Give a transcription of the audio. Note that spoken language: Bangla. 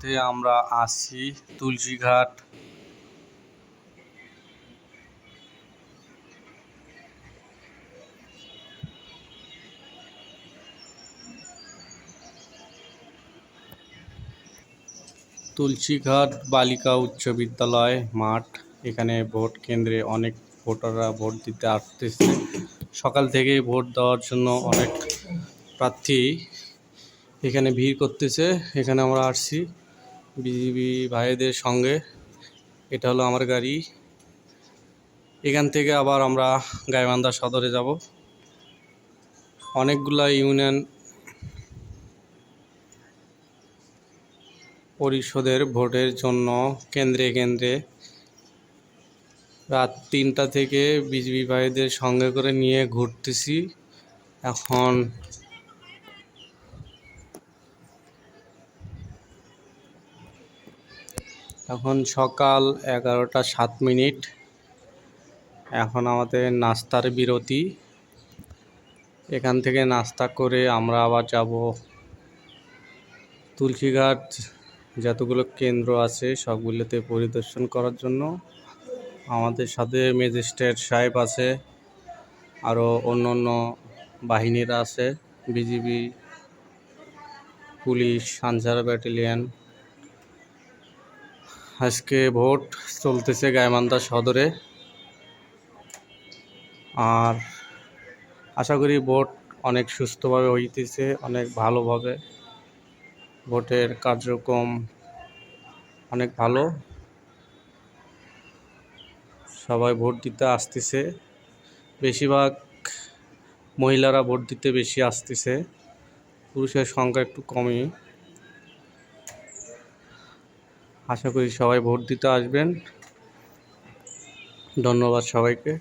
মুহূর্তে আমরা আসছি তুলসীঘাট। তুলসীঘাট বালিকা উচ্চ বিদ্যালয় মাঠ। এখানে ভোট কেন্দ্রে অনেক ভোটাররা ভোট দিতে আসতেছে। সকাল থেকেই ভোট দেওয়ার জন্য অনেক প্রার্থী এখানে ভিড় করতেছে। এখানে আমরা আসছি। বিজিবি ভাইদের সঙ্গে। এটা হলো আমার গাড়ি। এখান থেকে আবার আমরা গাইবান্ধা সদরে যাব। অনেকগুলা ইউনিয়ন পরিষদের ভোটের জন্য কেন্দ্রে কেন্দ্রে রাত তিনটা থেকে বিজিবি ভাইদের সঙ্গে করে নিয়ে ঘুরতেছি। এখন এখন সকাল এগারোটা সাত মিনিট। এখন আমাদের নাস্তার বিরতি। এখান থেকে নাস্তা করে আমরা আবার যাব তুলসীঘাট। যতগুলো কেন্দ্র আছে সবগুলোতে পরিদর্শন করার জন্য। আমাদের সাথে ম্যাজিস্ট্রেট সাহেব আছে, আরও অন্য অন্য বাহিনীরা আছে, বিজিবি, পুলিশ, আনসার ব্যাটালিয়ন আজকে ভোট চলতেছে গাইবান্ধা সদরে। আর আশা করি ভোট অনেক সুস্থভাবে হইতেছে, অনেক ভালোভাবে। ভোটের কার্যক্রম অনেক ভালো। সবাই ভোট দিতে আসতেছে। বেশিরভাগ মহিলারা ভোট দিতে বেশি আসতেছে। পুরুষের সংখ্যা একটু কমই। আশা করি সবাই ভোট দিতে আসবেন। ধন্যবাদ সবাইকে।